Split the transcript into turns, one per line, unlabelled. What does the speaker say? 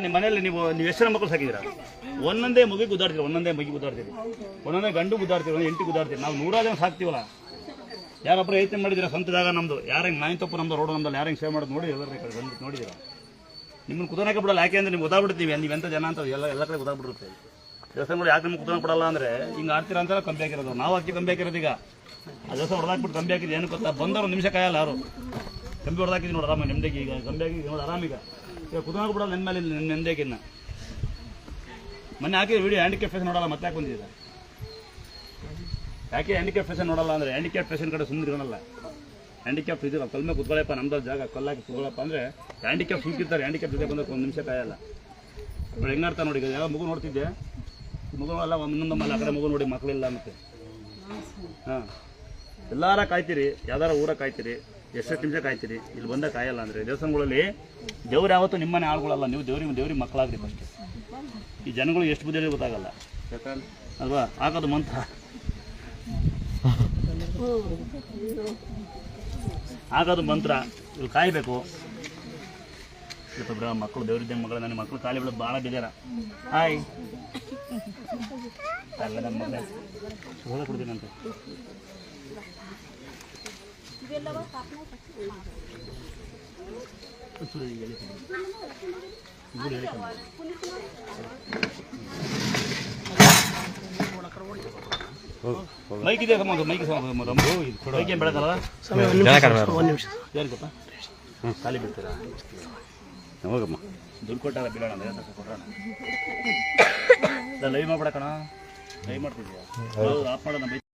ನಿಮ್ಮ ಮನೆಯಲ್ಲಿ ನೀವು ನೀವು ಎಷ್ಟು ಮಕ್ಕಳು ಸಾಕಿದ್ರ ಒಂದೊಂದೇ ಮಗುಗೆ ಗುದ್ದಾಡ್ತೀರಿ, ಒಂದೊಂದೇ ಮಗಿ ಗುದ್ದಾಡ್ತೀರಿ? ಒಂದೊಂದೇ ಗಂಡು ಗುದ್ದಾಡ್ತೀರಿ, ಒಂದೊಂದು ಎಂಟು ಗುದ್ದಾಡ್ತೀರಿ? ನಾವು ನೂರಾರು ಜನ ಸಾಕ್ತೀವಲ್ಲ? ಯಾರೊಬ್ಬರು ಯತ್ನ ಮಾಡಿದ್ರೆ ಸ್ವಂತ ಜಾಗ ನಮ್ಮದು ಯಾರ ಹಿಂಗೆ ನಾಯಿ ತಪ್ಪು ನಮ್ಮದು ರೋಡ್ ನಮ್ಮಲ್ಲಿ ಯಾರು ಹಿಂಗೆ ಸೇವ್ ಮಾಡೋದು ನೋಡಿ ಎಲ್ಲರ ಕಡೆ ಬಂದು ನೋಡಿದ್ದೀರಾ? ನಿಮ್ಮನ್ನು ಕುದನಕ್ಕೆ ಬಿಡಲ್ಲ, ಯಾಕೆ ಅಂದ್ರೆ ನೀವು ಗೊತ್ತಾಗ್ಬಿಡ್ತೀವಿ, ನೀವು ಎಂತ ಜನ ಅಂತ ಎಲ್ಲ ಎಲ್ಲ ಕಡೆ ಗೊತ್ತಾಗ್ಬಿಡುತ್ತೆ ದೇವಸ್ಥಾನಗಳು ಯಾಕೆ ನಿಮ್ಗೆ ಕುದನ ಕೊಡಲ್ಲ ಅಂದರೆ, ಹಿಂಗೆ ಆಡ್ತೀರ ಅಂತ ಕಂಬಿ ಹಾಕಿರೋದು. ನಾವು ಹಾಕಿ ಕಂಬಿ ಹಾಕಿರೋದು ಈಗ. ಆ ದೇವಸ್ಥಾನ ಹೊಡೆದಾಕ್ಬಿಟ್ಟು ಕಂಬಿ ಹಾಕಿದ್ದು ಏನು ಗೊತ್ತಾ? ಬಂದವರು ಒಂದು ನಿಮಿಷ ಕಾಯಲ್ಲ ಯಾರು? ಕಂಬಿ ಹೊಡೆದಾಕಿದ್ವಿ ನೋಡಿ ಆರಾಮ ನೆಮ್ಮದಿಗೆ ಈಗ, ಕಂಬಿ ಹಾಕಿದ್ವಿ ನೋಡಿ ಆರಾಮೀಗ ಈಗ ಕುತನ ನನ್ನ ಮೇಲೆ ನನ್ನ ನೆಂದೇಕಿನ್ನ ಮೊನ್ನೆ ಹಾಕಿ ವಿಡಿಯೋ ಹ್ಯಾಂಡಿಕ್ಯಾಪ್ ಫೇಸ್ ನೋಡಲ್ಲ, ಮತ್ತೆ ಯಾಕೆ ಬಂದಿದ್ದೀರಾ ಯಾಕೆ ಹ್ಯಾಂಡಿಕ್ಯಾಪ್ ಫೇಸ್ ನೋಡಲ್ಲ ಅಂದರೆ ಹ್ಯಾಂಡಿಕ್ಯಾಪ್ ಫೇಷನ್ ಕಡೆ ಸುಮ್ಮನೆ ಇರೋಲ್ಲ ಹ್ಯಾಂಡಿಕ್ಯಾಪ್ ಇದಿಲ್ಲ ಕಲ್ಮೆ ಕುತ್ಕೊಳ್ಳಪ್ಪ ನಮ್ದಲ್ಲಿ ಜಾಗ ಕಲ್ಲಾಕಿ ಕುತ್ಕೊಳ್ಳಪ್ಪ ಅಂದರೆ ಹ್ಯಾಂಡಿಕ್ಯಾಪ್ ಸುಮ್ಕಿರ್ತಾರೆ ಹ್ಯಾಂಡಿಕ್ಯಾಪ್ ಜೊತೆ ಬಂದ್ರೆ ಒಂದು ನಿಮಿಷ ಕಾಯಲ್ಲ. ನೋಡಿ ಹೆಂಗಾಡ್ತಾ ನೋಡಿ ಯಾವ ಮಗು ನೋಡ್ತಿದ್ದೆ. ಮಗು ಅಲ್ಲ ಇನ್ನೊಂದಮ್ಮಲ್ಲ ಆ ಕಡೆ ಮಗು ನೋಡಿ ಮಕ್ಕಳಿಲ್ಲ ಮತ್ತೆ. ಹಾಂ. ಎಲ್ಲಾರ ಕಾಯ್ತೀರಿ, ಯಾವ್ದಾರ ಊರ ಕಾಯ್ತೀರಿ ಎಷ್ಟೆಷ್ಟು ನಿಮಿಷ ಕಾಯ್ತೀರಿ ಇಲ್ಲಿ ಬಂದ ಕಾಯಲ್ಲ ಅಂದರೆ ದೇವಸ್ಥಾನಗಳಲ್ಲಿ ದೇವ್ರು ಯಾವತ್ತೂ ನಿಮ್ಮನೆ ಆಳುಗಳಲ್ಲ, ನೀವು ದೇವ್ರಿಗೆ ದೇವ್ರಿಗೆ ಮಕ್ಕಳಾಗ್ರಿ ಫಸ್ಟ್ ಈ ಜನಗಳು ಎಷ್ಟು ಬುದ್ಧಿ ಗೊತ್ತಾಗಲ್ಲ. ಅಲ್ವಾ? ಹಾಕೋದು ಮಂತ್ರ. ಹಾಕೋದು ಮಂತ್ರ. ಇಲ್ಲಿ ಕಾಯಬೇಕು. ಇವತ್ತು ಮಕ್ಕಳು ದೇವ್ರಿದ್ದ ಮಗಳು ನನ್ನ ಮಕ್ಕಳು ಖಾಲಿ ಬಿಡೋದು ಭಾಳ ಬೇಜಾರ. ಹಾಯ್ ಅಲ್ಲ, ನಮ್ಮ ಮಗ ಸೋಲ ಕೊಡ್ತೀನಂತೆ. ಮೈಕ್ ಇದೆ ಮಗ ಮೈಕ್ ಮೈಕ್ ಏನು ಬೆಳಕಲ್ಲ ನಿಮಿಷ ಗೊತ್ತಾ ಖಾಲಿ ಬಿಡ್ತೀರಾ? ಹೋಗಮ್ಮ ದುಡ್ಡು ಕೊಟ್ಟಾಗ ಬಿಡೋಣ ಅಂತ ಸ್ವಲ್ಪ ಕೊಡೋಣ ಲೈವ್ ಮಾಡ್ಬೇಡ ಕಣ. ಲೈವ್ ಮಾಡ್ತಿದ್ಯಾ ಆಫ್ ಮಾಡೋಣ